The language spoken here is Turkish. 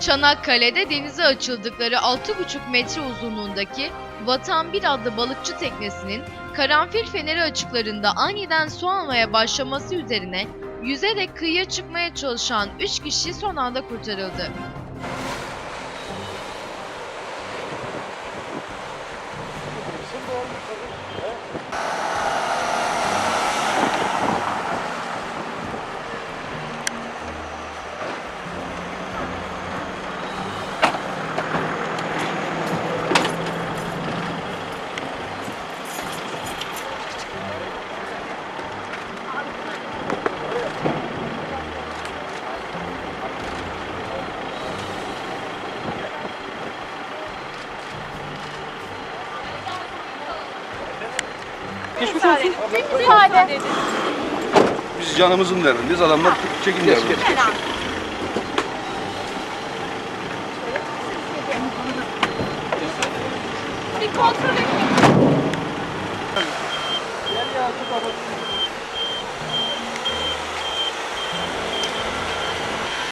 Çanakkale'de denize açıldıkları 6,5 metre uzunluğundaki Vatan 1 adlı balıkçı teknesinin karanfil feneri açıklarında aniden su almaya başlaması üzerine yüzerek kıyıya çıkmaya çalışan 3 kişi son anda kurtarıldı. Geçmiş olsun. Bir müsaade. Biz canımızın derdindeyiz. Adamlar çekin diyor. Bir kontrol etmek. Gel ya, tut